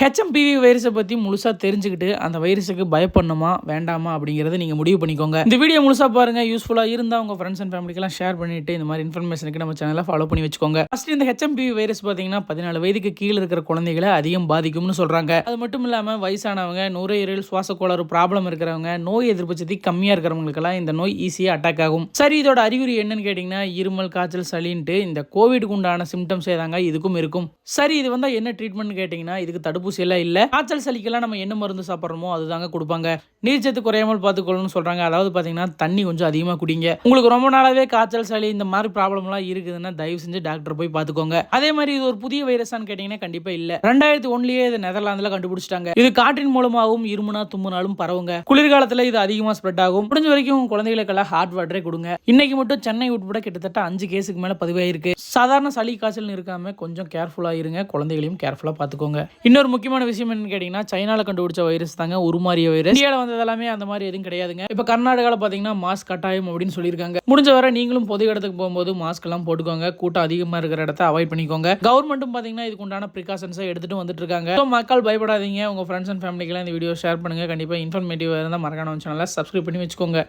HMPV வைரஸை பற்றி முழுசாக தெரிஞ்சுக்கிட்டு அந்த வைரஸுக்கு பயப்படணுமா வேண்டாமா அப்படிங்கிறத நீங்கள் முடிவு பண்ணிக்கோங்க. இந்த வீடியோ முழுசாக பாருங்க. யூஸ்ஃபுல்லாக இருந்தால் உங்கள் ஃப்ரெண்ட்ஸ் அண்ட் ஃபேமிலிக்கெல்லாம் ஷேர் பண்ணிட்டு இந்த மாதிரி இன்ஃபர்மேஷனுக்கு நம்ம சேனலை ஃபாலோ பண்ணி வச்சுக்கோங்க. ஃபஸ்ட் இந்த ஹெச்எம்பிவி வைரஸ் பார்த்தீங்கன்னா பதினாலு வயதுக்கு கீழே இருக்கிற குழந்தைகளை அதிகம் பாதிக்கும்னு சொல்கிறாங்க அது மட்டும் இல்லாமல் வயசானவங்க நுரையீரல் சுவாச கோளாறு ப்ராப்ளம் இருக்கிறவங்க நோய் எதிர்ப்பு சக்தி கம்மியாக இருக்கிறவங்களுக்கெல்லாம் இந்த நோய் ஈஸியாக அட்டாக் ஆகும். சரி இதோட அறிகுறி என்னன்னு கேட்டிங்கன்னா இருமல் காய்ச்சல் சளின்ட்டு இந்த கோவிடுக்கு உண்டான சிம்டம்ஸ் ஏதாங்க இதுக்கும் இருக்கும். சரி இது வந்தால் என்ன ட்ரீட்மெண்ட் கேட்டிங்கன்னா இதுக்கு தடுப்பு தடுப்பூசி எல்லாம் இல்லை. காய்ச்சல் சளிக்கெல்லாம் நம்ம என்ன மருந்து சாப்பிட்றோமோ அதுதாங்க கொடுப்பாங்க. நீர்ச்சத்து குறையாமல் பார்த்துக்கொள்ளணும்னு சொல்கிறாங்க அதாவது பார்த்தீங்கன்னா தண்ணி கொஞ்சம் அதிகமாக குடிங்க. உங்களுக்கு ரொம்ப நாளாவே காய்ச்சல் சளி இந்த மாதிரி ப்ராப்ளம்லாம் இருக்குதுன்னா தயவு செஞ்சு டாக்டர் போய் பார்த்துக்கோங்க. அதே மாதிரி இது ஒரு புதிய வைரஸான்னு கேட்டிங்கன்னா கண்டிப்பாக இல்லை. ரெண்டாயிரத்தி ஒன்லயே இது நெதர்லாந்தில் கண்டுபிடிச்சிட்டாங்க. இது காற்றின் மூலமாகவும் இருமுனா தும்முனாலும் பரவுங்க. குளிர்காலத்தில் இது அதிகமாக ஸ்ப்ரெட் ஆகும். முடிஞ்ச வரைக்கும் குழந்தைகளுக்கெல்லாம் ஹாட் வாட்டரே கொடுங்க. இன்னைக்கு மட்டும் சென்னை உட்பட கிட்டத்தட்ட அஞ்சு கேஸுக்கு மேலே பதிவாயிருக்கு. சாதாரண சளி காய்ச்சல் இருக்காம கொஞ்சம் கேர்ஃபுல்லாக இருங்க. குழந்தைகளையும் கேர்ஃபுல்லாக பார்த்துக்கோங்க. இன்னொரு முக்கியமான விஷயம் என்னன்னு கேட்டிங்கன்னா சைனால கண்டுபிடிச்ச வைரஸ் தாங்க உருமாறிய வைரஸ் இந்தியாவில் வந்தது எல்லாமே அந்த மாதிரி எதுவும் கிடையாதுங்க. இப்போ கர்நாடகாவில் பார்த்தீங்கன்னா மாஸ்க் கட்டாயம் அப்படின்னு சொல்லியிருக்காங்க. முடிஞ்ச வரை நீங்களும் பொது இடத்துக்கு போகும்போது மாஸ்க் எல்லாம் போட்டுக்கோங்க. கூட்டம் அதிகமாக இருக்கிற இடத்த அவாய்ட் பண்ணிக்கோங்க. கவர்மெண்ட்டும் பார்த்தீங்கன்னா இதுக்கு உண்டான ப்ரிகாஷன்ஸை எடுத்துட்டு வந்துட்டு இருக்காங்க மக்கள் பயப்படாதீங்க. உங்க ஃப்ரெண்ட்ஸ் அண்ட் ஃபேமிலிக்கெல்லாம் இந்த வீடியோ ஷேர் பண்ணுங்க. கண்டிப்பாக இன்ஃபர்மேட்டிவ் இருந்தால் மறக்காம சேனலை சப்ஸ்கிரைப் பண்ணி வச்சுக்கோங்க.